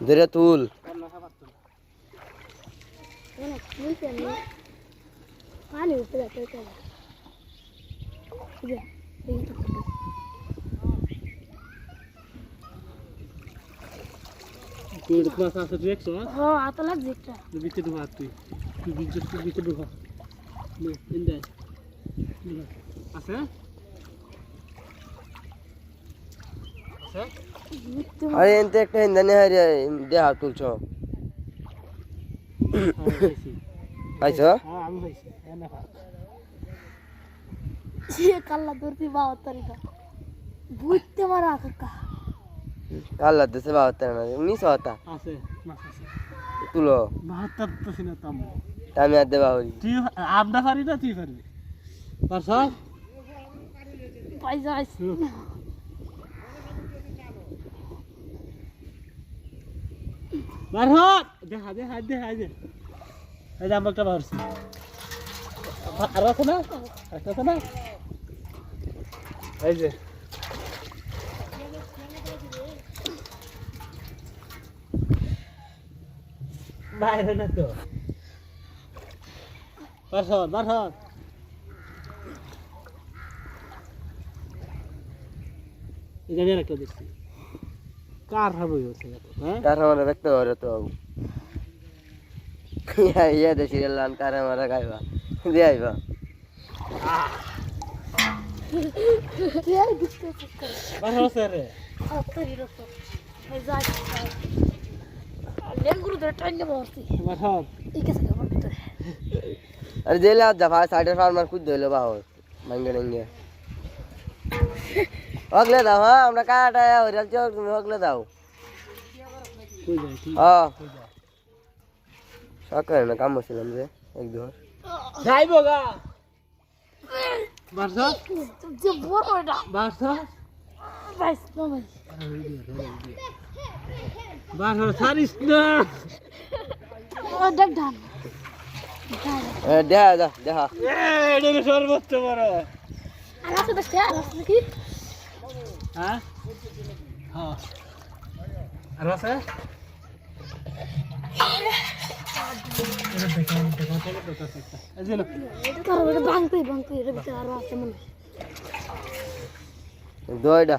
ধরে তুল পানি উপরে কোয়ের উপর আছে আছে তুই একশো হ্যাঁ আতা লাগছে একটা বিচে ঢোকা তুই তুই বিচে তুই বিচে ঢোকা ইন্দাই আছে আরে এনতে একটা হিন্দানি হারে দে হাত তুলছ পাইছ হ্যাঁ আমি পাইছি এনে পা কাল্লা দর্তি বাওয়ার তারিখা বুঝতে পারা কাকা আল্লাহ দেশে বাহতে না মিস হতা আছে তুলো। বাহাত্তর তো সিনা তাম আমি আর দেবা হরি তুই আমরা পারি না তুই পারবি? পারছ? पैसा বার হট দেখা দেখা দেখা। যে এই যে আমরা একটা বাড়ছি আর আছে না? একটা আছে না? এই যে। বাইরে না তো। বারসন বারসন এটা নিয়ে রাখতে দিচ্ছি কার হাবই হচ্ছে হ্যাঁ? কার হাবলে রাখতে হবে তো। ইয়া দেশি লান কার মারা খাইবা দিয়ে আইবা। বারসন রে। আত্তরি রকম মজা আসছে ব্যাংগুলো ধরে টাইন নেব আর এই কাছে আমার আরে জেলে আর যা ভাই সাইডের ফার্মার খুঁজ ধইলো বাহ ভাঙ্গে ডাঙ্গে হকলে দাও হ্যাঁ আমরা কাটা হরিয়াল চোখ তুমি হকলে দাও। হ্যাঁ। সকালে না কাম বসছিলাম যে এক দু যাইব গা। বারছ যে বড় এটা। বাসর ছাড়িস না দেখ ধান দেখা দা দেখা এটা সর্বোচ্চ বড় আর আছে দেখতে আর আছে কি হ্যাঁ হ্যাঁ আর আছে দয়টা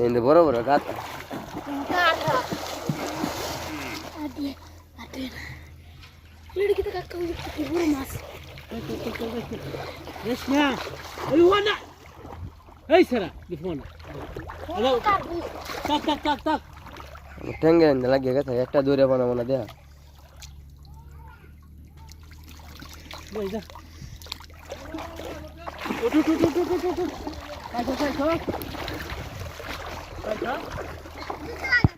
இந்த বড় বড় গাতা একটা দূরে বানাবো না দেয়া ওঠো Hã?